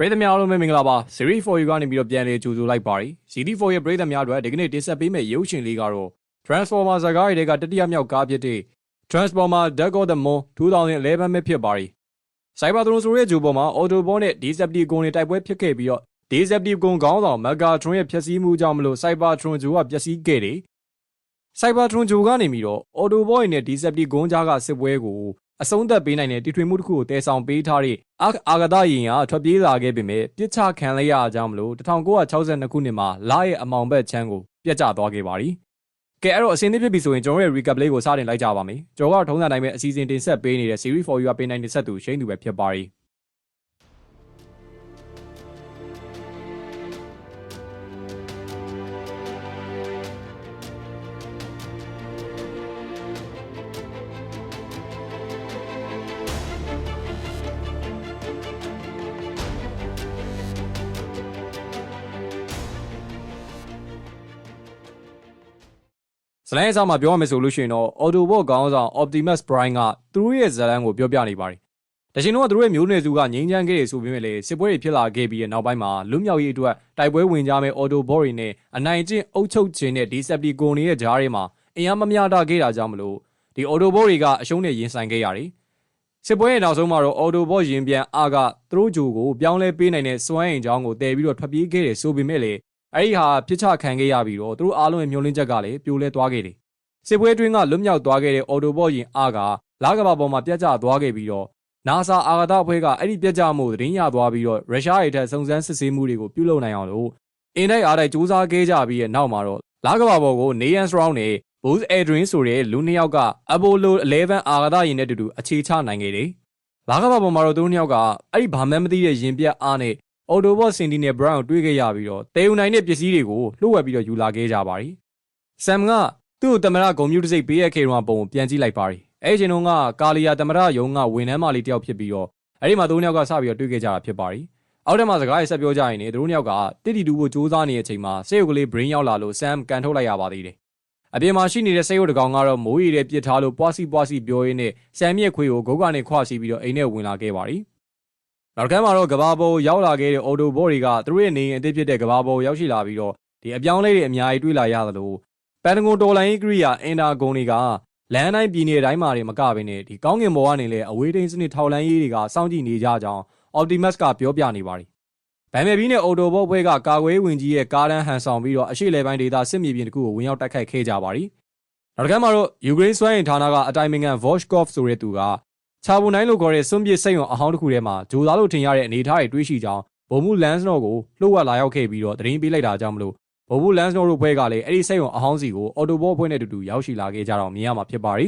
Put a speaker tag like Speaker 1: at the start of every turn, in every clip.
Speaker 1: ပရိသတ်များအားလုံးပဲမင်္ဂလာပါ Series 4ကနေပြီးတော့ပြန်လည်ကြိုဆိုလိုက်ပါရီ CD4 ရဲ့ပရိသတ်များအတွက်ဒီကနေ့တင်ဆက်ပေးမယ့်ရုပ်ရှင်လေးကတော့ Transformer ဇာတ်ကားတွေကတတိယမြောက်ကားဖြစ်တဲ့ Transformer Dark of the Moon 2011ပဲဖြစ်ပါရီ Cybertron ဆိုတဲ့ဂျိုပေါ်မှာ Autobot နဲ့ Decepticon တွေတိုက်ပွဲဖြစ်ခဲ့ပြီးတော့ Decepticon ခေါင်းဆောင် Megatron ရဲ့ဖျက်ဆီးမှုကြောင့်မလို့ Cybertron ဂျိုကပျက်စီးခဲ့တယ် Cybertron ဂျိုကနေပြီးတော့ Autobot နဲ့ Decepticon ကြားကစစ်ပွဲကို အဆုံးသတ်ပေးနိုင်တဲ့တီထွင်မှုတစ်ခုကိုတည်ဆောင်ပေးထားတဲ့အာအာဂဒရင်ကထွက်ပြေးလာခဲ့ပေမဲ့ပြစ်ချခံလိုက်ရကြောင်းမလို့1962ခုနှစ်မှာလာရဲ့အမောင်ဘက်ချမ်းကိုပြတ်ကျသွားခဲ့ပါသည်။ကဲအဲ့တော့အစင်းသစ်ဖြစ်ပြီဆိုရင်ကျွန်တော်ရဲ့ recap လေးကိုစတင်လိုက်ကြပါမယ်။ကျွန်တော်ကထုံးစံတိုင်းပဲအစီအစဉ်တင်ဆက်ပေးနေတဲ့ series for you ကပေးနိုင်တဲ့ဆက်သူရှိန်သူပဲဖြစ်ပါရီ။ ဇလန်အစားမှာပြောရမယ်ဆိုလို့ရှိရင်တော့ Autobot ခေါင်းဆောင် Optimus Prime ကသူတို့ရဲ့ဇလန်ကိုပြောပြနေပါတယ်။တရှင်တို့ကသူတို့ရဲ့မျိုးနွယ်စုကငြိမ်းချမ်းခဲ့တယ်ဆိုပေမဲ့လည်းစစ်ပွဲတွေဖြစ်လာခဲ့ပြီးတဲ့နောက်ပိုင်းမှာလူမျိုးရေးအတွက်တိုက်ပွဲဝင်ကြမဲ့ Autobot တွေနဲ့အနိုင်ကျင့်အုပ်ချုပ်ခြင်းနဲ့ Decepticon တွေရဲ့ဂျားတွေမှာအင်အားမမျှတခဲ့တာကြောင့်မလို့ဒီ Autobot တွေကအရှုံးနဲ့ရင်ဆိုင်ခဲ့ရတယ်။စစ်ပွဲရဲ့နောက်ဆုံးမှာတော့ Autobot ရင်ပြန်အားကသူတို့ဂျိုကိုပြောင်းလဲပေးနိုင်တဲ့စွမ်းအင်ကြောင်းကိုတည်ပြီးတော့ထွက်ပြေးခဲ့တယ်ဆိုပေမဲ့လည်း အဲ့ဒီဟာပြစ်ချခံခဲ့ရပြီးတော့သူတို့အားလုံးရဲ့မျောလင်းချက်ကလည်းပြိုလဲသွားခဲ့တယ်။စစ်ပွဲတွင်းကလွတ်မြောက်သွားခဲ့တဲ့ Autobot ရင်အားကလာကဘာပေါ်မှာပြတ်ကျသွားခဲ့ပြီးတော့ NASA အာကာသအဖွဲ့ကအဲ့ဒီပြတ်ကျမှုသတင်းရသွားပြီးတော့ရုရှားရဲ့ထက်စုံစမ်းစစ်ဆေးမှုတွေကိုပြုလုပ်နိုင်အောင်လို့အင်တိုက်အားတိုက်စူးစမ်းခဲ့ကြပြီးတဲ့နောက်မှာတော့လာကဘာပေါ်ကို Neil Armstrong နဲ့ Buzz Aldrin ဆိုတဲ့လူနှစ်ယောက်က Apollo 11အာကာသယာဉ်နဲ့တူတူအခြေချနိုင်ခဲ့တယ်။လာကဘာပေါ်မှာတော့သူတို့နှစ်ယောက်ကအဲ့ဒီဘာမှမသိတဲ့ရင်ပြတ်အားနဲ့ Autobot Sentinel Brown ကိုတွေ့ခဲ့ရပြီးတော့တေယူနိုင်တဲ့ပစ္စည်းတွေကိုလှုပ်ဝက်ပြီးတော့ယူလာခဲ့ကြပါရီ။ Sam ကသူ့ကိုတမရဂုံမြူတစိတ်ပေးရခဲ့တော့ပုံကိုပြန်ကြည့်လိုက်ပါရီ။အဲ့ဒီချိန်တုန်းကကာလီယာတမရယုံကဝန်ထမ်းမလေးတယောက်ဖြစ်ပြီးတော့အဲ့ဒီမှာသူတို့နှစ်ယောက်ကစပြီးတော့တွေ့ခဲ့ကြတာဖြစ်ပါရီ။အောက်ထပ်မှာစကားရေးဆက်ပြောကြရင်လည်းသူတို့နှစ်ယောက်ကတစ်တီတူဖို့စူးစမ်းနေတဲ့အချိန်မှာစိတ်ရုပ်ကလေး brain ရောက်လာလို့ Sam ကန်ထုတ်လိုက်ရပါသေးတယ်။အပြင်မှာရှိနေတဲ့စိတ်ရုပ်တကောင်ကတော့မိုးရီတဲ့ပြစ်ထားလို့ပွားစီပွားစီပြောရင်းနဲ့ Sam ရဲ့ခွေကိုဂုတ်ကနေခွာစီပြီးတော့အိမ်ထဲဝင်လာခဲ့ပါရီ။ နောက်ကမ်းမှာတော့ကဘာပေါ်ရောက်လာခဲ့တဲ့ Auto Bot တွေကသူတို့ရဲ့နေရင်အသစ်ဖြစ်တဲ့ကဘာပေါ်ရောက်ရှိလာပြီးတော့ဒီအပြောင်းလဲတွေအများကြီးတွေ့လာရသလိုပန်တဂွန်တော်လိုင်းကရိယာအင်တာဂုံတွေကလမ်းတိုင်းပြည်နယ်တိုင်းမှာတွေမကဘဲနဲ့ဒီကောင်းကင်ဘဝကနေလဲအဝေးထိန်းစနစ်ထောက်လန်းရေးတွေကစောင့်ကြည့်နေကြကြောင်း Optimus ကပြောပြနေပါတယ်။ဗန်မယ်ဘီနဲ့ Autobot ဘွဲကကာကွယ်ဝင်ကြီးရဲ့ကားတန်းဟန်ဆောင်ပြီးတော့အရှိလေပိုင်းဒေသစစ်မြေပြင်တစ်ခုကိုဝင်ရောက်တိုက်ခိုက်ခဲ့ကြပါရီ။နောက်ကမ်းမှာတော့ယူကရိန်းစွမ်းအင်ဌာနကအတိုင်ပင်ခံ Voshkov ဆိုတဲ့သူက ချာဘူနိုင်လို့ခေါ်တဲ့စွန့်ပစ်စိတ်ရုံအဟောင်းတစ်ခုထဲမှာဂျိုသားလို့ထင်ရတဲ့အနေအထားတွေတွေးရှိကြောင်းဗိုလ်မှူးလန်စနော့ကိုလှုပ်ဝက်လာရောက်ခဲ့ပြီးတော့သတင်းပေးလိုက်တာကြောင့်မလို့ဗိုလ်မှူးလန်စနော့တို့ဘွဲကလည်းအဲ့ဒီစိတ်ရုံအဟောင်းစီကိုအော်တိုဘောဘွဲနဲ့တူတူရောက်ရှိလာခဲ့ကြတော့မြင်ရမှာဖြစ်ပါရီ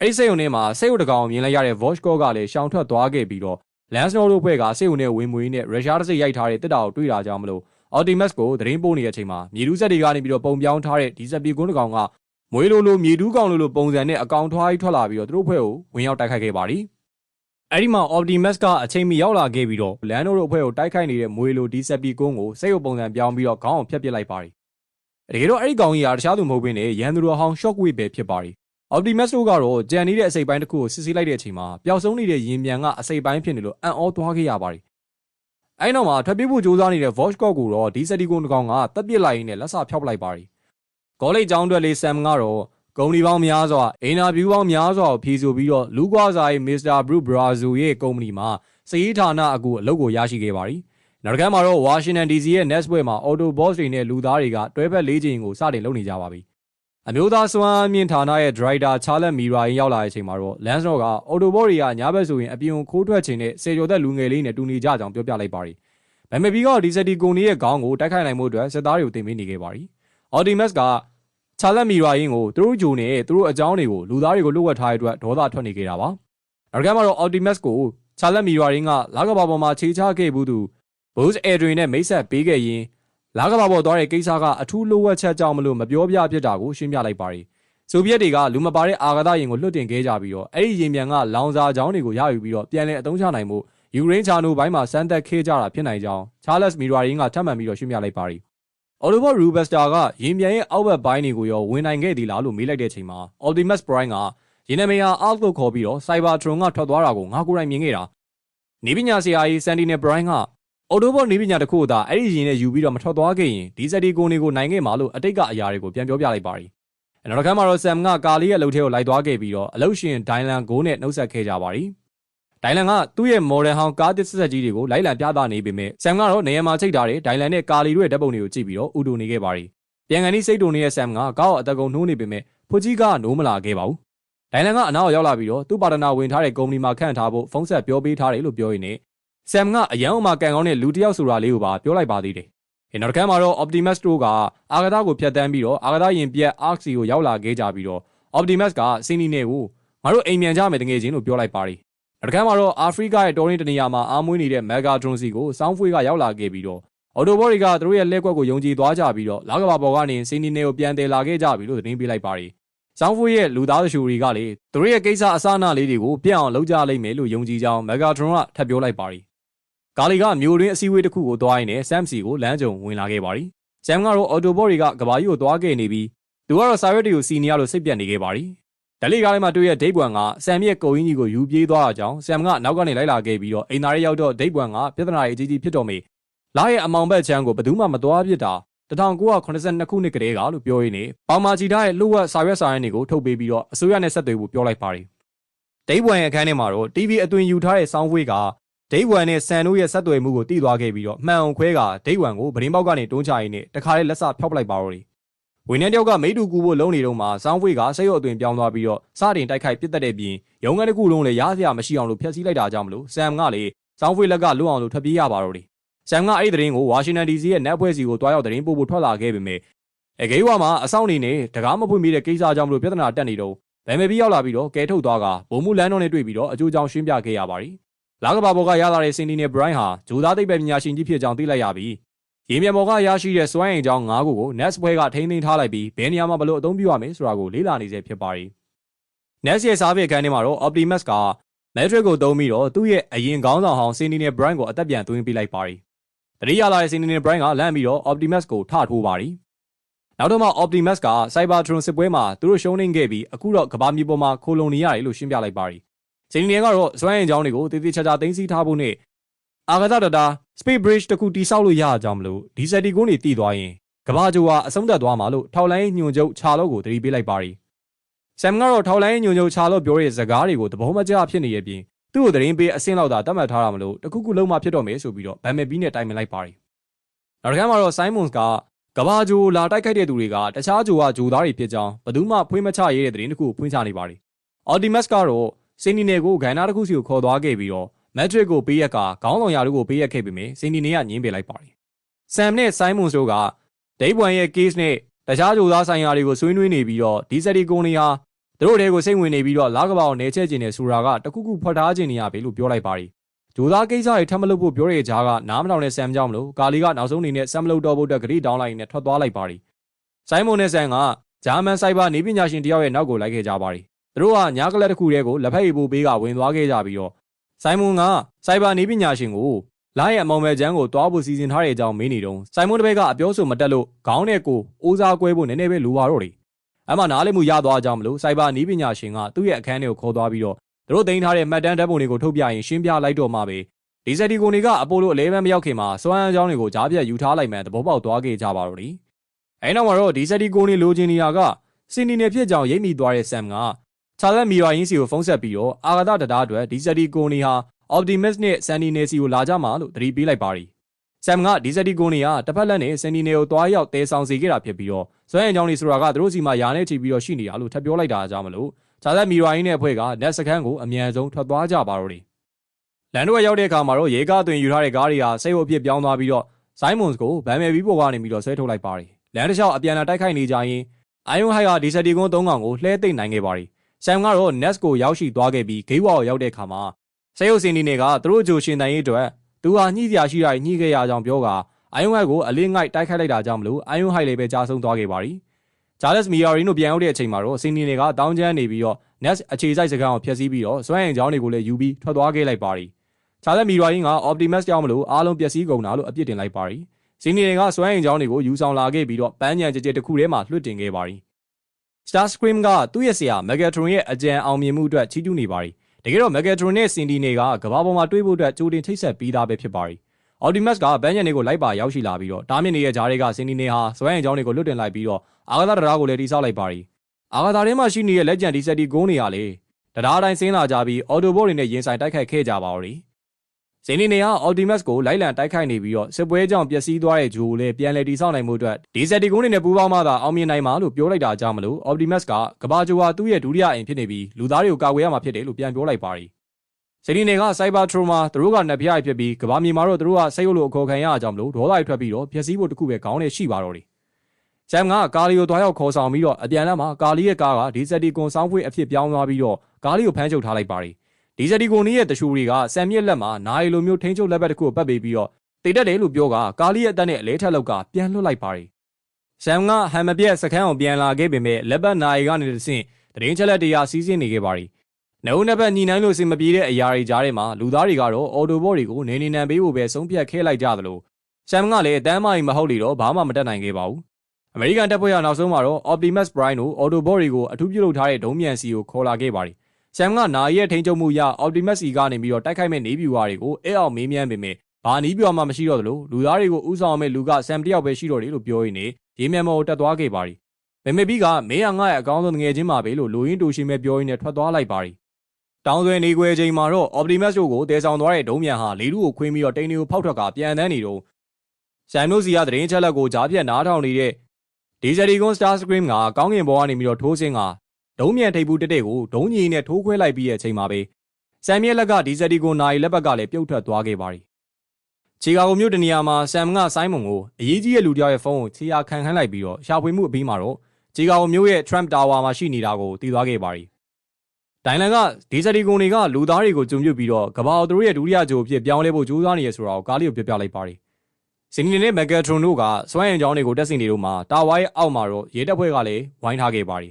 Speaker 1: အဲ့ဒီစိတ်ရုံထဲမှာစိတ်ရုံတကောင်မြင်လိုက်ရတဲ့ Voshkov ကလည်းရှောင်ထွက်သွားခဲ့ပြီးတော့လန်စနော့တို့ဘွဲကစိတ်ရုံနဲ့ဝင်မွေးနဲ့ရုရှားတစ်စိတ်ရိုက်ထားတဲ့တစ်တာကိုတွေ့တာကြောင့်မလို့ Optimus ကိုသတင်းပို့နေတဲ့အချိန်မှာမြေတူးဆက်တွေကနေပြီးတော့ပုံပြောင်းထားတဲ့ဒီစပီကွန်းတကောင်က မွေးလိုလိုမြေတူးကောင်လိုလိုပုံစံနဲ့အကောင်ထွားကြီးထွက်လာပြီးတော့သူတို့ဘွဲကိုဝင်ရောက်တိုက်ခိုက်ခဲ့ပါရီအဲ့ဒီမှာ Optimus ကအချိန်မီရောက်လာခဲ့ပြီးတော့လန်တို့တို့အဖွဲ့ကိုတိုက်ခိုက်နေတဲ့မွေလိုဒီဆက်ပီကွန်းကိုစိတ်ရုပ်ပုံစံပြောင်းပြီးတော့ခေါင်းအောင်ဖျက်ပစ်လိုက်ပါရီတကယ်တော့အဲ့ဒီကောင်ကြီးကတခြားသူမဟုတ်ဘဲနဲ့ရန်သူတော်ဟောင်း Shockwave ပဲဖြစ်ပါရီ Optimus တို့ကတော့ကြံနေတဲ့အစိပ်ပိုင်းတစ်ခုကိုစစ်ဆေးလိုက်တဲ့အချိန်မှာပျောက်ဆုံးနေတဲ့ရင်မြန်ကအစိပ်ပိုင်းဖြစ်နေလို့အံ့ဩသွားခဲ့ရပါရီအဲ့နောက်မှာထွက်ပြေးဖို့ကြိုးစားနေတဲ့ Voshkov ကိုတော့ဒီဆက်တီကွန်းတကောင်ကတပ်ပစ်လိုက်ရင်းနဲ့လက်စဖျောက်ပလိုက်ပါရီ ကောလိပ်ကျောင်းအတွက်လေး Sam ကတော့ကုမ္ပဏီပေါင်းများစွာအင်တာဗျူးပေါင်းများစွာကိုဖြေဆိုပြီးတော့လူကွာစာရေး Mr. Bruce Brazzo ရဲ့ကုမ္ပဏီမှာစည်ဌာနအကူအလုပ်ကိုရရှိခဲ့ပါပြီ။နောက်ကမ်းမှာတော့ Washington DC ရဲ့ Nestway မှာ Autobots တွေနဲ့လူသားတွေကတွဲဖက်လေးချိန်ကိုစတင်လုပ်နေကြပါပြီ။အမျိုးသားစွမ်းမြင့်ဌာနရဲ့ Director Charles Mira ရင်ရောက်လာတဲ့အချိန်မှာတော့ Lansdorf က Autobots တွေကညဘက်ဆိုရင်အပြင်ခိုးထွက်ချိန်နဲ့စေကျော်သက်လူငယ်လေးနဲ့တူနေကြကြောင်းပြောပြလိုက်ပါရီ။ဗမ်မဘီကဒီစတီကိုနီရဲ့ခေါင်းကိုတိုက်ခိုက်နိုင်မှုအတွက်စစ်သားတွေကိုတင်ပေးနေခဲ့ပါရီ။ Optimus ကချာလက်မီရွာရင်ကိုသူတို့ဂျိုနဲ့သူတို့အကြောင်းတွေကိုလူသားတွေကိုလှုပ်ဝက်ထားတဲ့အတွက်ဒေါသထွက်နေကြတာပါ။နောက်ကမှာတော့ Optimus ကိုချာလက်မီရွာရင်ကလာကဘာပေါ်မှာခြေချခဲ့ဘူးသူ Buzz Aldrin နဲ့မိတ်ဆက်ပေးခဲ့ရင်လာကဘာပေါ်သွားတဲ့ကိစ္စကအထူးလှုပ်ဝက်ချက်ကြောင့်မလို့မပြောပြဖြစ်တာကိုရှင်းပြလိုက်ပါရီ။ဆိုဗီယက်တွေကလူမပါတဲ့အာဂါသရင်ကိုလွှတ်တင်ခဲ့ကြပြီးတော့အဲ့ဒီရင်မြန်ကလောင်စာကြောင်းတွေကိုရယူပြီးတော့ပြန်လည်အသုံးချနိုင်မှုယူကရိန်းချာနိုဘိုင်းမှာစမ်းသပ်ခဲ့ကြတာဖြစ်နိုင်ကြောင်းချားလက်စ်မီရွာရင်ကထပ်မံပြီးတော့ရှင်းပြလိုက်ပါရီ။ Oliver Rubester ကရင်ပြန်ရဲ့အောက်ဘက်ပိုင်းတွေကိုရောဝင်နိုင်ခဲ့သည်လားလို့မေးလိုက်တဲ့အချိန်မှာ Optimus Prime ကရင်နမယာအောက်ကိုခေါ်ပြီးတော့ Cybertron ကထွက်သွားတာကိုငါကိုယ်တိုင်မြင်ခဲ့တာ။နေပညာဆရာကြီး Sentinel Prime ကအော်တိုဘောနေပညာတစ်ခုသာအဲ့ဒီရင်နဲ့ယူပြီးတော့မထွက်သွားခဲ့ရင်ဒီစတီကိုနေကိုနိုင်ခဲ့မှာလို့အတိတ်ကအရာတွေကိုပြန်ပြောပြလိုက်ပါရီ။နောက်တစ်ခါမှာတော့ဆမ်ကကာလီရဲ့အလုပ်ထဲကိုလိုက်သွားခဲ့ပြီးတော့အလုပ်ရှင်ဒိုင်လန်ဂိုးနဲ့နှုတ်ဆက်ခဲ့ကြပါရီ။ ဒိုင်လန်ကသူ့ရဲ့မော်ဒယ်ဟောင်းကားတစ်ဆက်ကြီးတွေကိုလိုက်လံပြသနေပေမဲ့ဆမ်ကတော့နေရာမှာချိတ်ထားတဲ့ဒိုင်လန်နဲ့ကာလီတို့ရဲ့ဓာတ်ပုံတွေကိုကြည့်ပြီးတော့ဥတူနေခဲ့ပါရီ။ပြန်ကန်ဒီစိတ်တူနေတဲ့ဆမ်ကကားကိုအတကုံနှိုးနေပေမဲ့ဖွကြီးကနိုးမလာခဲ့ပါဘူး။ဒိုင်လန်ကအနောက်ရောက်လာပြီးတော့သူ့ပါတနာဝင်ထားတဲ့ကုမ္ပဏီမှာခန့်ထားဖို့ဖုန်းဆက်ပြောပေးထားတယ်လို့ပြောရင်းနဲ့ဆမ်ကအရန်အောင်မှာကန်ကောင်းတဲ့လူတစ်ယောက်ဆိုတာလေးကိုပါပြောလိုက်ပါသေးတယ်။နောက်တစ်ခါမှာတော့ Optimus တို့ကအာဂါသကိုဖျက်ဆီးပြီးတော့အာဂါသရင်ပြက် Arc စီကိုရောက်လာခဲ့ကြပြီးတော့ Optimus ကစင်းနီနဲ့ကိုငါတို့အိမ်မြန်ကြမယ်တကယ်ချင်းလို့ပြောလိုက်ပါရီ။ နောက်တစ်ခါမှာတော့အာဖရိကရဲ့တော်ရင်းတနေရာမှာအားမွေးနေတဲ့ Megatron စီကိုစောင်းဖွေးကရောက်လာခဲ့ပြီးတော့အော်တိုဘော်တွေကသူတို့ရဲ့လက်ကွက်ကိုယုံကြည်သွားကြပြီးတော့လာကဘာပေါ်ကနေစင်းနီနဲ့ကိုပြန်တယ်လာခဲ့ကြပြီလို့သတင်းပေးလိုက်ပါရီ။စောင်းဖွေးရဲ့လူသားတရှူတွေကလေသူတို့ရဲ့ကိစ္စအစအနလေးတွေကိုပြက်အောင်လုပ်ကြလိမ့်မယ်လို့ယုံကြည်ကြောင်း Megatron ကထပ်ပြောလိုက်ပါရီ။ကာလီကမျိုးရင်းအစည်းအဝေးတစ်ခုကိုသွားရင်းနဲ့ Sam စီကိုလမ်းကြုံဝင်လာခဲ့ပါရီ။ Sam ကတော့အော်တိုဘော်တွေကကဘာကြီးကိုသွားခဲ့နေပြီးသူကတော့စာရွက်တွေကိုစီနီယာလို့စိတ်ပြတ်နေခဲ့ပါရီ။ ဒလီကားလေးမှာတွေ့ရဒိတ်ပွန်ကဆမ်ရဲ့ကိုရင်းကြီးကိုယူပြေးသွားတာကြောင့်ဆမ်ကနောက်ကနေလိုက်လာခဲ့ပြီးတော့အိမ်သားရဲရောက်တော့ဒိတ်ပွန်ကပြဿနာရေးအကြီးကြီးဖြစ်တော်မေလာရဲ့အမောင်ဘက်ချမ်းကိုဘယ်သူမှမသွားပြစ်တာ1982ခုနှစ်ကတည်းကလို့ပြောရင်းနဲ့ပေါမာချီတာရဲ့လှုပ်ဝက်စာရွက်စာရင်းတွေကိုထုတ်ပေးပြီးတော့အစိုးရနဲ့ဆက်သွယ်ဖို့ပြောလိုက်ပါတယ်ဒိတ်ပွန်ရဲ့အခန်းထဲမှာတော့ TV အသွင်ယူထားတဲ့စောင်းဝေးကဒိတ်ဝမ်နဲ့ဆန်တို့ရဲ့ဆက်သွယ်မှုကိုတိသွားခဲ့ပြီးတော့မှန်အောင်ခွဲကဒိတ်ဝမ်ကိုဗရင်ပေါက်ကနေတွန်းချရင်းနဲ့တခါလေးလက်စဖျောက်ပလိုက်ပါတော့တယ် ဝင်းနေတယောက်ကမိတူကူဖို့လုံးနေတော့မှစောင်းဝေးကစိတ်ရောအသွင်ပြောင်းသွားပြီးတော့စတင်တိုက်ခိုက်ပစ်တက်တဲ့ပြင်ရုံးခန်းတစ်ခုလုံးလည်းရားစရာမရှိအောင်လို့ဖျက်ဆီးလိုက်တာကြောင့်မလို့ဆမ်ကလေစောင်းဝေးလက်ကလွတ်အောင်လို့ထွက်ပြေးရပါတော့တယ်ဆမ်ကအဲ့ဒီသတင်းကိုဝါရှင်တန် DC ရဲ့ net ဖွဲ့စီကိုတွားရောက်သတင်းပို့ဖို့ထွက်လာခဲ့ပေမဲ့အဂေးဝါမှာအဆောင်နေနဲ့တကားမဖွင့်မိတဲ့ကိစ္စကြောင့်မလို့ပြဿနာတက်နေတော့ဗန်မေပြီးရောက်လာပြီးတော့ကဲထုတ်သွားကဘုံမှုလန်းတော်နဲ့တွေ့ပြီးတော့အကျိုးကြောင့်ရှင်းပြခဲ့ရပါတယ်လာကဘာဘော်ကရလာတဲ့စင်တီနဲ့ဘရိုင်းဟာဂျိုသားသိပ္ပံပညာရှင်ကြီးဖြစ်ကြောင်းသိလိုက်ရပြီး ရေမြန်ပေါ်ကရရှိတဲ့စွမ်းအင်ကြောင်း၅ခုကို NES ဘွဲကထိန်းသိမ်းထားလိုက်ပြီးဘယ်နေရာမှာဘလို့အသုံးပြုရမလဲဆိုတာကိုလေ့လာနေစေဖြစ်ပါတယ်။ NES ရဲ့စားပြည့်ခန်းထဲမှာတော့ Optimus က Matrix ကိုသုံးပြီးတော့သူ့ရဲ့အရင်ခေါင်းဆောင်ဟောင်း Cindy နဲ့ Brian ကိုအသက်ပြန်သွင်းပေးလိုက်ပါတယ်။တတိယလာတဲ့ Cindy နဲ့ Brian ကလန့်ပြီးတော့ Optimus ကိုထထိုးပါတယ်။နောက်တော့မှ Optimus က Cybertron စစ်ပွဲမှာသူတို့ရှုံးနိမ့်ခဲ့ပြီးအခုတော့ကဘာမြေပေါ်မှာခိုလုံနေရတယ်လို့ရှင်းပြလိုက်ပါတယ်။စိန်နေကတော့စွမ်းအင်ကြောင်းတွေကိုတည်တည်ချာချာသိမ်းဆည်းထားဖို့နဲ့ အာဂါသတတာ Space Bridge တခုတိစောက်လို့ရအောင်ကြောင်းမလို့ဒီစက်တီကုန်းတွေတည်သွားရင်ကဘာဂျိုဟာအဆုံးသတ်သွားမှာလို့ထောက်လိုင်းညွန်ချုပ်ချာလော့ကိုတတိပေးလိုက်ပါရီဆမ်ကတော့ထောက်လိုင်းညွန်ချုပ်ချာလော့ပြောတဲ့စကားတွေကိုသဘောမကျဖြစ်နေရဲ့ပြင်သူ့ကိုတရင်ပေးအစင်းလောက်သာတတ်မှတ်ထားတာမလို့တခုခုလုံးမဖြစ်တော့မယ်ဆိုပြီးတော့ဗန်မယ်ဘီနဲ့တိုင်ပင်လိုက်ပါရီနောက်တစ်ခါမှာတော့ Simons ကကဘာဂျိုလာတိုက်ခိုက်တဲ့သူတွေကတခြားဂျိုကဂျိုသားတွေဖြစ်ကြောင်းဘယ်သူမှဖွင့်မချရတဲ့သတင်းတစ်ခုဖွင့်ချနေပါရီ Optimus ကတော့စင်နီနယ်ကိုဂိုင်နာတစ်ခုစီကိုခေါ်သွားခဲ့ပြီးတော့ မက်ထရစ်ကိုပေးရက်ကခေါင်းဆောင်ရာတို့ကိုပေးရက်ခဲ့ပေမယ့်စင်တီနေကညင်းပယ်လိုက်ပါတယ်။ဆမ်နဲ့ဆိုင်းမွန်တို့ကဒိတ်ဘွန်ရဲ့ case နဲ့တခြားကြိုသားဆိုင်ရာတွေကိုဆွေးနွေးနေပြီးတော့ဒီစက်တီကုန်းတွေဟာသူတို့တွေကိုစိတ်ဝင်နေပြီးတော့လာကပောင်နေချက်ကျင်နေဆိုတာကတခုခုဖွက်ထားခြင်းနေရပြီလို့ပြောလိုက်ပါတယ်။ဂျိုသားကိစ္စတွေထပ်မလုပ်ဖို့ပြောရတဲ့ကြားကနားမထောင်တဲ့ဆမ်ကြောင့်မလို့ကာလီကနောက်ဆုံးအနေနဲ့ဆမ်မလုပ်တော့ဖို့အတွက်ဂရိတောင်းလိုက်နဲ့ထွက်သွားလိုက်ပါတယ်။ဆိုင်းမွန်နဲ့ဆမ်ကဂျာမန်စိုက်ဘာနေပညာရှင်တယောက်ရဲ့နောက်ကိုလိုက်ခဲ့ကြပါတယ်။သူတို့ကညာကလပ်တစ်ခုတည်းကိုလက်ဖက်ရည်ပိုးပေးကဝင်သွားခဲ့ကြပြီးတော့ ဆိုင်မွန်ကစိုက်ဘာနေပညာရှင်ကိုလာရဲ့အမောင်မဲချမ်းကိုတွားဖို့စီစဉ်ထားတဲ့အကြောင်းမင်းနေတော့ဆိုင်မွန်တပည့်ကအပြောဆိုမတက်လို့ခေါင်းနဲ့ကိုအိုးစားကွဲဖို့နည်းနည်းပဲလိုပါတော့တယ်အမှနားလည်မှုရသွားကြမလို့စိုက်ဘာနေပညာရှင်ကသူ့ရဲ့အခန်းထဲကိုခေါ်သွားပြီးတော့သူတို့တင်ထားတဲ့မှတ်တမ်းဓာတ်ပုံတွေကိုထုတ်ပြရင်ရှင်းပြလိုက်တော့မှပဲဒီဇက်ဒီကိုတွေကအပိုလို11မရောက်ခင်မှာစွမ်းအကြောင်းတွေကိုကြားပြတ်ယူထားလိုက်မှသဘောပေါက်သွားခဲ့ကြပါတော့တယ်အဲနောက်မှာတော့ဒီဇက်ဒီကိုတွေလိုချင်နေတာကစင်နီနယ်ဖြစ်ကြောင်ရိပ်မိသွားတဲ့ဆမ်က ချာလက်မီယာရင်းစီကိုဖုန်းဆက်ပြီးတော့အာဂါသတတားအတွက်ဒီဇက်ဒီကိုနီဟာ Optimus နဲ့ Sentinel စီကိုလာကြမှာလို့သတိပေးလိုက်ပါရီဆမ်ကဒီဇက်ဒီကိုနီကတစ်ဖက်လက်နဲ့ Sentinel ကိုတွားရောက်တဲဆောင်စီခဲ့တာဖြစ်ပြီးတော့ဇွဲအင်ကြောင်းလေးဆိုတာကသူတို့စီမှာယာနဲ့ချီပြီးတော့ရှိနေတာလို့ထပ်ပြောလိုက်တာအကြောင်းမလို့ချာသက်မီရိုင်းနဲ့အဖွဲ့က net စခန်းကိုအမြန်ဆုံးထွက်သွားကြပါတော့တယ်လန်တို့ရောက်တဲ့အခါမှာတော့ရေကားသွင်ယူထားတဲ့ကားတွေဟာစိတ်ဝအဖြစ်ပြောင်းသွားပြီးတော့ Simons ကိုဗန်မယ်ဘီပေါ်ကနေပြီးတော့ဆွဲထုတ်လိုက်ပါတယ်လန်တစ်လျှောက်အပြန်လာတိုက်ခိုက်နေကြရင် Iron High ကဒီဇက်ဒီကွန်း၃កောင်ကိုလှဲသိမ့်နိုင်ခဲ့ပါတယ် ဆမ်ကတော့ Nest ကိုရောက်ရှိသွားခဲ့ပြီးဂိတ်ဝါကိုရောက်တဲ့အခါမှာဆဲယုတ်စင်ဒီနေကသူတို့ဂျိုရှင်တန်ရေးအတွက်သူဟာညှိစရာရှိတာညှိခဲ့ရကြောင်းပြောကအိုင်ယွန်ဟိုက်ကိုအလင်းငိုက်တိုက်ခိုက်လိုက်တာကြောင့်မလို့အိုင်ယွန်ဟိုက်လည်းပဲကြားဆုံးသွားခဲ့ပါရီဂျာလက်စ်မီယာရီနိုပြန်ရောက်တဲ့အချိန်မှာတော့စင်ဒီနေကတောင်းကျမ်းနေပြီးတော့ Nest အခြေစိုက်စကားကိုဖျက်ဆီးပြီးတော့စွမ်းအင်ကြောင်းတွေကိုလည်းယူပြီးထွက်သွားခဲ့လိုက်ပါရီဂျာလက်မီယာရီက Optimus ကြောင့်မလို့အားလုံးပျက်စီးကုန်တာလို့အပြစ်တင်လိုက်ပါရီစင်ဒီနေကစွမ်းအင်ကြောင်းတွေကိုယူဆောင်လာခဲ့ပြီးတော့ပန်းညံကြကြတစ်ခုထဲမှာလွှတ်တင်ခဲ့ပါရီ Starscream ကသူ့ရဲ့ဆရာ Megatron ရဲ့အကြံအောင်မြင်မှုအတွက်ချီးကျူးနေပါရီတကယ်တော့ Megatron နဲ့ Cindy တွေကကဘာပေါ်မှာတွေးဖို့အတွက်ကြိုတင်ထိတ်ဆက်ပြီးသားပဲဖြစ်ပါရီ Optimus ကဘန်းညံတွေကိုလိုက်ပါရောက်ရှိလာပြီးတော့တားမြစ်နေတဲ့ဂျားတွေကစင်နီနေဟာစွမ်းအင်ကြောင်းတွေကိုလွတ်တင်လိုက်ပြီးတော့အာဂါသတရားကိုလည်းတိစောက်လိုက်ပါရီအာဂါသထဲမှာရှိနေတဲ့လက်ကျန်ဒီဆက်တီဂုံးနေရလေတရားတိုင်းဆင်းလာကြပြီးအော်တိုဘောတွေနဲ့ရင်ဆိုင်တိုက်ခိုက်ခဲ့ကြပါဦးရီ ဇင်းနီနေက Optimus ကိုလိုက်လံတိုက်ခိုက်နေပြီးတော့စစ်ပွဲကြောင့်ပျက်စီးသွားတဲ့ဂျိုကိုလည်းပြန်လည်တိစောက်နိုင်မှုအတွက်ဒီဆက်တီဂုံးတွေနဲ့ပူးပေါင်းမှသာအောင်မြင်နိုင်မှာလို့ပြောလိုက်တာကြောင့်မလို့ Optimus ကကဘာဂျိုဟာသူ့ရဲ့ဒုတိယအိမ်ဖြစ်နေပြီးလူသားတွေကိုကာကွယ်ရမှာဖြစ်တယ်လို့ပြန်ပြောလိုက်ပါရီဇင်းနီနေက Cyber Trauma သူတို့ကနှစ်ဖျားဖြစ်ပြီးကဘာမြေမှာတော့သူတို့ကစိတ်ရုပ်လို့အခေါ်ခံရအောင်မလို့ဒေါသတွေထွက်ပြီးတော့ပျက်စီးဖို့တခုပဲခေါင်းနဲ့ရှိပါတော့တယ်ဆမ်ကကာလီကိုတွားရောက်ခေါ်ဆောင်ပြီးတော့အပြန်လမ်းမှာကာလီရဲ့ကားကဒီဇက်တီကွန်ဆောင်းဖွေးအဖြစ်ပြောင်းသွားပြီးတော့ကာလီကိုဖမ်းချုပ်ထားလိုက်ပါတယ်။ ဒီဇက်တီကွန်နီးရဲ့တရှူတွေကဆမ်မြက်လက်မှာနိုင်လိုမျိုးထိန်းချုပ်လက်ဘက်တစ်ခုကိုပတ်ပေးပြီးတော့တိတ်တက်တယ်လို့ပြောကကာလီရဲ့အသက်နဲ့အလဲထက်လောက်ကပြန်လွတ်လိုက်ပါတယ်။ဆမ်ကဟမ်မပြက်စခန်းအောင်ပြန်လာခဲ့ပေမဲ့လက်ဘက်နိုင်ကနေတဆင့်တရင်ချက်လက်တရားစီးဆင်းနေခဲ့ပါတယ်။နှုတ်နှစ်ဘက်ညီနိုင်လို့စင်မပြေတဲ့အရာတွေကြားထဲမှာလူသားတွေကတော့အော်တိုဘော့တွေကိုနေနေနံပေးဖို့ပဲဆုံးဖြတ်ခဲ့လိုက်ကြသလိုဆမ်ကလည်းအတန်းမကြီးမဟုတ်လေတော့ဘာမှမတတ်နိုင်ခဲ့ပါဘူး။အမေရိကန်တပ်ဖွဲ့ကနောက်ဆုံးမှာတော့ Optimus Prime တို့ Autobot တွေကိုအထူးပြုလုပ်ထားတဲ့ဒုံးမြန်စီကိုခေါ်လာခဲ့ပါတယ်။ ဆမ်ကနာရီရဲ့ထိန်းချုပ်မှုရ Optimus စီကနေပြီးတော့တိုက်ခိုက်မဲ့နေပြူဝါတွေကိုအဲအောင်မေးမြန်းပေမဲ့ဘာနီးပြူဝါမှမရှိတော့သလိုလူသားတွေကိုဥဆောင်မဲ့လူကဆမ်တယောက်ပဲရှိတော့တယ်လို့ပြောရင်းနဲ့ရေမြန်မော်ကိုတက်သွားခဲ့ပါတယ်။မေမေဘီကမေးရငါ့ရဲ့အကောင်းဆုံးငွေချင်းပါပဲလို့လူရင်းတူရှိမဲ့ပြောရင်းနဲ့ထွက်သွားလိုက်ပါတယ်။တောင်သွင်းနေခွဲချိန်မှာတော့ Optimus တို့ကိုတဲဆောင်သွားတဲ့ဒုံးမြန်ဟာလေလူကိုခွင်းပြီးတော့တိန်တွေကိုဖောက်ထွက်ကပြန်တန်းနေတော့ဆမ်နိုစီကသတင်းချက်လက်ကိုကြားပြတ်နားထောင်နေတဲ့ဒီဇယ်ဒီကွန်စတာစကရင်းကကောင်းကင်ဘောကနေပြီးတော့ထိုးစင်းက ဒုံးမြန်ထိပ်ဘူးတက်တဲ့ကိုဒုံးကြီးနဲ့ထိုးခွဲလိုက်ပြီးရဲ့အချိန်မှာပဲဆမ်မြက်လက်ကဒီဇယ်ဒီကွန်နိုင်လက်ဘက်ကလည်းပြုတ်ထွက်သွားခဲ့ပါရီချီကာဂိုမြို့တနေရာမှာဆမ်ကဆိုင်းမွန်ကိုအရေးကြီးတဲ့လူတယောက်ရဲ့ဖုန်းကိုချီယာခံခန်းလိုက်ပြီးတော့ရှာဖွေမှုအပြီးမှာတော့ချီကာဂိုမြို့ရဲ့ Trump Tower မှာရှိနေတာကိုသိသွားခဲ့ပါရီဒိုင်လန်ကဒီဇယ်ဒီကွန်တွေကလူသားတွေကိုကြုံပြုတ်ပြီးတော့ကဘာသူတို့ရဲ့ဒုတိယဂျိုအဖြစ်ပြောင်းလဲဖို့ကြိုးစားနေရဆိုတာကိုကားလေးကိုပြပြလိုက်ပါရီဇင်းနီနဲ့မက်ဂါထရွန်တို့ကစွမ်းအင်ကြောင်းတွေကိုတက်ဆင်နေတော့မှတာဝါရဲ့အောက်မှာတော့ရဲတပ်ဖွဲ့ကလည်းဝိုင်းထားခဲ့ပါတ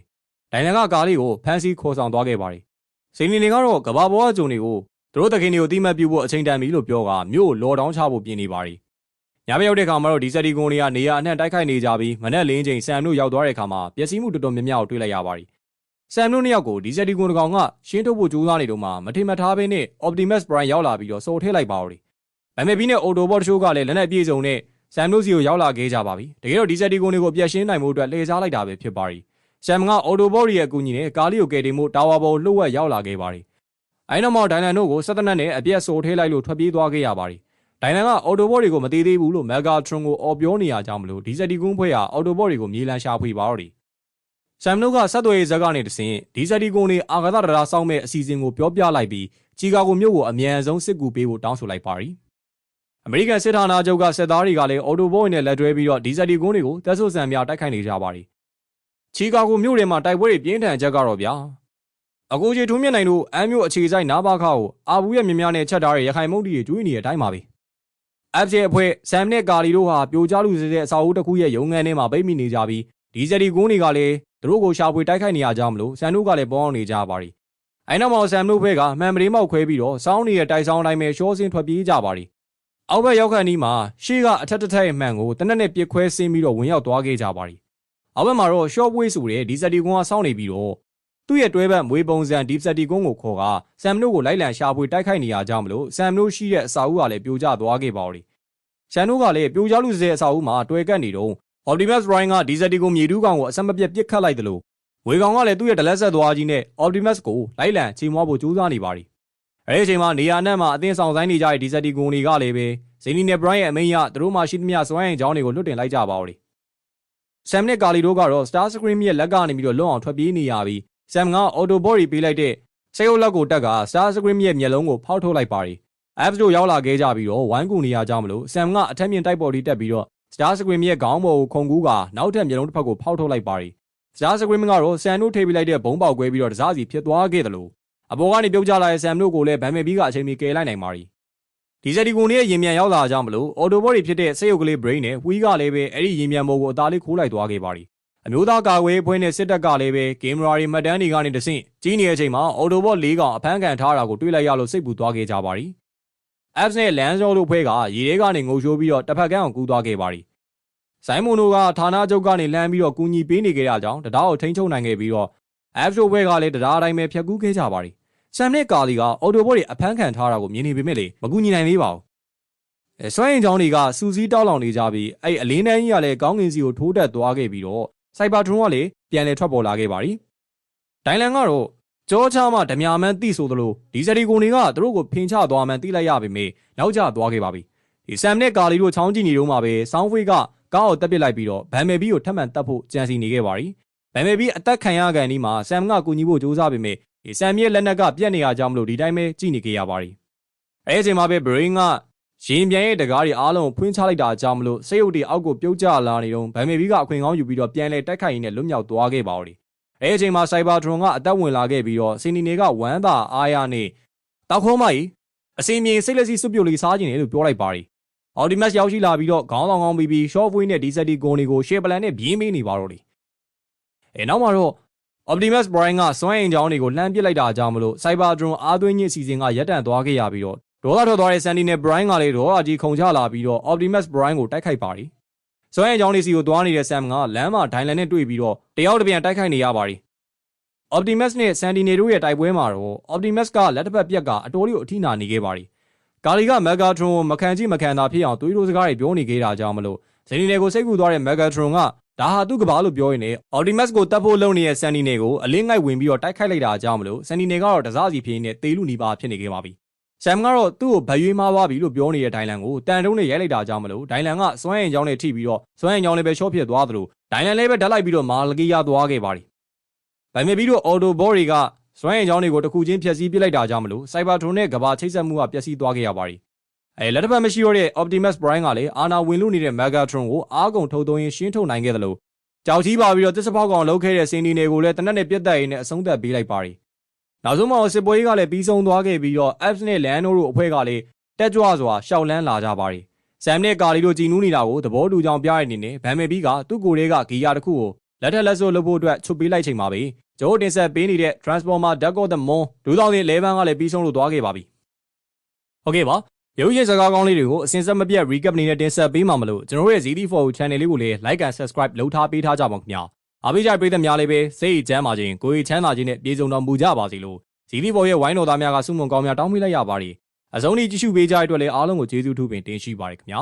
Speaker 1: ယ်။ဒိုင်နန်ကကားလေးကိုဖမ်းဆီးခေါ်ဆောင်သွားခဲ့ပါတယ်။ဇင်းနီတွေကတော့ကဘာပေါ်ကဂျုံတွေကိုသူတို့တခင်တွေကိုတိမတ်ပြုဖို့အချိန်တန်ပြီလို့ပြောကမြို့ကိုလော်ဒေါင်းချဖို့ပြင်နေပါတယ်။ညဘက်ရောက်တဲ့အခါမှာတော့ဒီစက်တီကွန်တွေကနေရာအနှံ့တိုက်ခိုက်နေကြပြီးမနက်လင်းချိန်ဆမ်တို့ရောက်သွားတဲ့အခါမှာပျက်စီးမှုတော်တော်များများကိုတွေ့လိုက်ရပါတယ်။ဆမ်တို့နှစ်ယောက်ကိုဒီစက်တီကွန်တကောင်ကရှင်းထုတ်ဖို့ကြိုးစားနေတော့မှမထင်မထားဘဲနဲ့ Optimus Prime ရောက်လာပြီးတော့စော်ထဲလိုက်ပါဦးတယ်။ဗမ်မေဘီနဲ့ Autobot တို့ကလည်းလက်နက်ပြေဆုံးနဲ့ဆမ်တို့စီကိုရောက်လာခဲ့ကြပါပြီတကယ်တော့ဒီဇက်တီကွန်တွေကိုအပြတ်ရှင်းနိုင်မှုအတွက်လှည့်စားလိုက်တာပဲဖြစ်ပါရီ ဆမ်ကအော်တိုဘော်ရီရဲ့အကူအညီနဲ့ကားလေးကိုကယ်တင်မှုတာဝါပေါ်လှုပ်ဝက်ရောက်လာခဲ့ပါရီအဲနောက်မှာဒိုင်လန်တို့ကိုစက်တနက်နဲ့အပြတ်ဆိုထဲလိုက်လို့ထွက်ပြေးသွားခဲ့ရပါရီဒိုင်လန်ကအော်တိုဘော်တွေကိုမသေးသေးဘူးလို့မက်ဂါထရွန်ကိုအော်ပြောနေရကြောင်းမလို့ဒီဇက်တီကွန်ဖွဲ့ဟာအော်တိုဘော်တွေကိုမြေလံရှာဖွေပါတော့တယ်ဆမ်တို့ကဆက်သွယ်ရေးဇက်ကနေတဆင့်ဒီဇက်တီကွန်တွေအာဂါသတရားစောင့်မဲ့အစီအစဉ်ကိုပြောပြလိုက်ပြီးချီကာဂိုမြို့ကိုအမြန်ဆုံးစစ်ကူပေးဖို့တောင်းဆိုလိုက်ပါရီအမေရိကန်စစ်ဌာနချုပ်ကစစ်သားတွေကလည်းအော်တိုဘိုးနဲ့လက်တွဲပြီးတော့ဒီဇယ်ဒီကွန်းတွေကိုတက်ဆုပ်ဆန်များတိုက်ခိုက်နေကြပါတယ်။ ချီကာဂိုမြို့ထဲမှာတိုက်ပွဲတွေပြင်းထန်ချက်ကတော့ဗျာ။အကူကြီးထုံးမြင့်နိုင်တို့အမ်းမြို့အခြေဆိုင်နားပါခါကိုအာဘူးရဲ့မြများနဲ့ချက်ထားတဲ့ရခိုင်မုတ်တီတွေကျွေးနေတဲ့အတိုင်းပါပဲ။ App ရဲ့အဖွဲ့ဆမ်နဲ့ကာလီတို့ဟာပြိုကျလူစတဲ့အစာအုပ်တစ်ခုရဲ့ရုံငန်းထဲမှာပိတ်မိနေကြပြီးဒီဇယ်ဒီကွန်းတွေကလည်းသူတို့ကိုရှာဖွေတိုက်ခိုက်နေရကြမလို့ဆမ်တို့ကလည်းပေါအောင်နေကြပါရီ။အဲနောက်မှာဆမ်တို့ဘက်ကမှန်ပရိမောက်ခွဲပြီးတော့စောင်းနေတဲ့တိုက်ဆောင်တိုင်းပဲရှောစင်းထွက်ပြေးကြပါရီ။အောက်ဘက်ရောက်ခန့်ဒီမှာရှေ့ကအထက်တစ်ထက်အမှန်ကိုတနက်နဲ့ပြစ်ခွဲဆင်းပြီးတော့ဝင်ရောက်သွားခဲ့ကြပါရီ။ အောက်ဘက်မှာတော့ short way ဆိုတဲ့ ဒီစက်တီကွန်ကစောင့်နေပြီးတော့သူ့ရဲ့တွဲဘက်မွေးပုံစံဒီစက်တီကွန်ကိုခေါ်ကဆမ်နိုကိုလိုက်လံရှာဖွေတိုက်ခိုက်နေရကြောင်းမလို့ဆမ်နိုရှိတဲ့အစာအုပ်ကလည်းပြိုကျသွားခဲ့ပါရီ။ဆမ်နိုကလည်းပြိုကျလူစဲအစာအုပ်မှာတွဲကပ်နေတော့ Optimus Prime ကဒီစက်တီကွန်မြေတူးကောင်ကိုအဆက်မပြတ်ပစ်ခတ်လိုက်တယ်လို့ဝေကောင်ကလည်းသူ့ရဲ့ဒလက်ဆက်သွားကြီးနဲ့ Optimus ကိုလိုက်လံချိန်မွားဖို့ကြိုးစားနေပါရီ။အဲဒီအချိန်မှာနေရာနဲ့မှာအသင်းဆောင်ဆိုင်နေကြတဲ့ဒီစက်တီကွန်တွေကလည်းပဲဇီနီနဲ့ဘရိုင်းရဲ့အမိန့်ရသူတို့မှရှိသမျှစွမ်းအင်ကြောင်းတွေကိုလွတ်တင်လိုက်ကြပါဦးလေဆ မ်နဲ့ကာလီတို့ကတော့ Star Scream ရဲ့လက်ကနေပြီးတော့လွတ်အောင်ထွက်ပြေးနေရပြီးဆမ်က Auto Body ပေးလိုက်တဲ့စိတ်အုပ်လက်ကိုတက်က Star Scream ရဲ့မျက်လုံးကိုဖောက်ထုတ်လိုက်ပါရီ Apps တို့ရောက်လာခဲ့ကြပြီးတော့ဝိုင်းကူနေရကြမလို့ဆမ်ကအထက်မြင်တိုက်ပေါ်တီတက်ပြီးတော့ Star Scream ရဲ့ခေါင်းပေါ်ကိုခုန်ကူးကနောက်ထပ်မျက်လုံးတစ်ဖက်ကိုဖောက်ထုတ်လိုက်ပါရီ Star Scream ကတော့ဆမ်တို့ထိပ်ပြလိုက်တဲ့ဘုံပေါက်ကွဲပြီးတော့တစားစီဖြစ်သွားခဲ့တယ်လို့အပေါ်ကနေပြုတ်ကျလာတဲ့ဆမ်တို့ကိုလည်းဗန်မေဘီကအချိန်မီကယ်လိုက်နိုင်ပါရီ ဒီဇယ်ဒီကွန်ရဲ့ရင်မြန်ရောက်လာကြမလို့အော်တိုဘောတွေဖြစ်တဲ့စိတ်ရုပ်ကလေး brain နဲ့ဝီးကလည်းပဲအဲ့ဒီရင်မြန်မို့ကိုအသားလေးခိုးလိုက်သွားခဲ့ပါရီအမျိုးသားကာကွယ်အဖွဲ့နဲ့စစ်တပ်ကလည်းပဲကင်မရာတွေမှတ်တမ်းတွေကနေတဆင့်ကြီးနေတဲ့အချိန်မှာအော်တိုဘော၄ကောင်အဖမ်းခံထားတာကိုတွေ့လိုက်ရလို့စိတ်ပူသွားခဲ့ကြပါရီ apps နဲ့ lens တို့ဖွဲ့ကရေထဲကနေငုံရှိုးပြီးတော့တစ်ဖက်ကန်းအောင်ကူးသွားခဲ့ပါရီဆိုင်မွန်တို့ကဌာနချုပ်ကနေလမ်းပြီးတော့ကူညီပေးနေကြတဲ့အကြောင်းတရားကိုထိန်းချုပ်နိုင်ခဲ့ပြီးတော့ apps တို့ဖွဲ့ကလည်းတရားအတိုင်းပဲဖြတ်ကူးခဲ့ကြပါ ရီဆမ်နဲ့ကာလီကအော်တိုဘောတွေအဖမ်းခံထားတာကိုမြင်နေပေမဲ့လေမကူညီနိုင်သေးပါဘူးအဲစွမ်းရင်ချောင်းတွေကစူစီးတောက်လောင်နေကြပြီးအဲ့အလင်းတန်းကြီးကလည်းကောင်းကင်စီကိုထိုးတက်သွားခဲ့ပြီးတော့စိုက်ဘာထရွန်ကလည်းပြန်လည်ထွက်ပေါ်လာခဲ့ပါရီဒိုင်လန်ကတော့ကြောချမှဓမြမန်းတိဆိုသလိုဒီစတီကိုတွေကသူတို့ကိုဖင်ချသွားမှန်းသိလိုက်ရပေမယ့်နောက်ကျသွားခဲ့ပါပြီဒီဆမ်နဲ့ကာလီတို့ချောင်းကြည့်နေတော့မှပဲဆောင်းဖွေးကကားကိုတက်ပစ်လိုက်ပြီးတော့ဗန်မယ်ဘီကိုထပ်မံတက်ဖို့ကြံစီနေခဲ့ပါရီဗန်မယ်ဘီအသက်ခံရကန်ဒီမှာဆမ်ကကူညီဖို့ကြိုးစားပေမ ယ့်ဒီဆမ်ရဲ့လက်နက်ကပြက်နေရကြောင်းမလို့ဒီတိုင်းပဲကြည့်နေခဲ့ရပါရီအဲအချိန်မှာပဲဘရင်းကရင်ပြန်ရဲ့တကားတွေအားလုံးဖွင့်ချလိုက်တာကြောင့်မလို့စိတ်ရုပ်တွေအောက်ကိုပြုတ်ကျလာနေတော့ဗန်မေဘီကအခွင့်ကောင်းယူပြီးတော့ပြန်လဲတိုက်ခိုက်ရင်းနဲ့လွတ်မြောက်သွားခဲ့ပါဦး။အဲအချိန်မှာစိုက်ဘာထရွန်ကအသက်ဝင်လာခဲ့ပြီးတော့စင်နီနေကဝမ်းသာအားရနဲ့တောက်ခေါမကြီးအစင်မြေစိတ်လက်စီစွပ်ပြုတ်လေးစားခြင်းလေလို့ပြောလိုက်ပါရီ။အော်ဒီမတ်ရောက်ရှိလာပြီးတော့ခေါင်းဆောင်ကောင်းပြီးပြီးရှော့ဖဝေးနဲ့ဒီဇက်တီဂွန်တွေကိုရှေပလန်နဲ့ပြင်းမေးနေပါတော့လေ။အဲနောက်မှာတော့ Optimus Prime ကစွမ်းအင်ကြောင်းတွေကိုလှမ်းပစ်လိုက်တာကြောင့်မလို့ Cybertron အားသွင်းခြင်းအစီအစဉ်ကရပ်တန့်သွားခဲ့ရပြီးတော့ဒေါသထွက်သွားတဲ့ Sandy နဲ့ Brian ကလည်းဒေါသကြီးခုန်ချလာပြီးတော့ Optimus Prime ကိုတိုက်ခိုက်ပါရီ။စွမ်းအင်ကြောင်းလေးစီကိုသွားနေတဲ့ Sam ကလမ်းမှာဒိုင်လန်နဲ့တွေ့ပြီးတော့တယောက်တစ်ပြန်တိုက်ခိုက်နေရပါရီ။ Optimus နဲ့ Sandy နေတို့ရဲ့တိုက်ပွဲမှာတော့ Optimus ကလက်တစ်ဖက်ပြက်ကအတော်လေးကိုအထိနာနေခဲ့ပါရီ။ကာလီက Megatron ကိုမခံကြည့်မခံသာဖြစ်အောင်သွေးတိုးစကားတွေပြောနေခဲ့တာကြောင့်မလို့ Sandy နေကိုစိတ်ကူသွားတဲ့ Megatron က ဒါဟာသူ့ကဘာလို့ပြောရင်းနဲ့ Optimus ကိုတတ်ဖို့လုပ်နေတဲ့ Sandy နေကိုအလင်းငိုက်ဝင်ပြီးတော့တိုက်ခိုက်လိုက်တာကြောင့်မလို့ Sandy နေကတော့တစားစီဖြစ်နေတေးလူနီးပါဖြစ်နေခဲ့ပါပြီ။ Sam ကတော့သူ့ကိုဗရွေးမားသွားပြီလို့ပြောနေတဲ့ဒိုင်လန်ကိုတန်တုံးနဲ့ရိုက်လိုက်တာကြောင့်မလို့ဒိုင်လန်ကစွမ်းရင်ကြောင်းနဲ့ထိပြီးတော့စွမ်းရင်ကြောင်းလေးပဲရှော့ဖြစ်သွားသလိုဒိုင်လန်လည်းပဲဓာတ်လိုက်ပြီးတော့မာလကီရသွားခဲ့ပါပြီ။ဗိုင်မေပြီးတော့ Auto Ball တွေကစွမ်းရင်ကြောင်းတွေကိုတစ်ခုချင်းဖျက်ဆီးပစ်လိုက်တာကြောင့်မလို့ Cybertron နဲ့ကဘာချိတ်ဆက်မှုကပျက်စီးသွားခဲ့ရပါပြီ။ အဲလက်တစ်ဖက်မရှိတော့တဲ့ Optimus Prime ကလည်းအာနာဝင်လို့နေတဲ့ Megatron ကိုအားကုန်ထုတ်သွင်းရှင်းထုတ်နိုင်ခဲ့တယ်လို့ကြောက်ကြီးပါပြီးတော့တစ်စပေါက်ကောင်လှုပ်ခဲ့တဲ့စင်ဒီနေကိုလည်းတနက်နဲ့ပြတ်တက်ရင်းနဲ့အဆုံးသတ်ပေးလိုက်ပါရီနောက်ဆုံးမှာစစ်ပွဲကြီးကလည်းပြီးဆုံးသွားခဲ့ပြီးတော့ Apps နဲ့ Lando တို့အဖွဲ့ကလည်းတက်ကြွစွာရှောက်လန်းလာကြပါရီဆမ်နဲ့ကာလီတို့ကြည်နူးနေတာကိုသဘောတူကြောင်ပြရနေနဲ့ဗန်မေဘီကသူ့ကိုယ်လေးကဂီယာတစ်ခုကိုလက်ထက်လက်စွပ်လုပ်ဖို့အတွက်ချုပ်ပေးလိုက်ချိန်မှာပဲကျိုးတင်ဆက်ပေးနေတဲ့ Transformer Dark of the Moon 2011ကလည်းပြီးဆုံးလို့သွားခဲ့ပါပြီဟုတ်ကဲ့ပါ ရုပ်ရည်စကားကောင်းလေးတွေကိုအစဉ်ဆက်မပြတ် recap အနေနဲ့တင်ဆက်ပေးမှာမလို့ကျွန်တော်တို့ရဲ့ ZD4 channel လေးကိုလည်း like and subscribe လုပ်ထားပေးထားကြပါခင်ဗျာအားပေးကြပေးတဲ့များလေးပဲစိတ်ချမ်းပါခြင်းကိုယ်ချမ်းသာခြင်းနဲ့ပြေဆုံးတော်မူကြပါစေလို့ ZD4 ရဲ့ဝိုင်းတော်သားများကဆုမွန်ကောင်းများတောင်းပေးလိုက်ရပါတယ်အဆုံးထိကြည့်ရှုပေးကြတဲ့အတွက်လည်းအားလုံးကိုကျေးဇူးထူးပင်တင်ရှိပါရခင်ဗျာ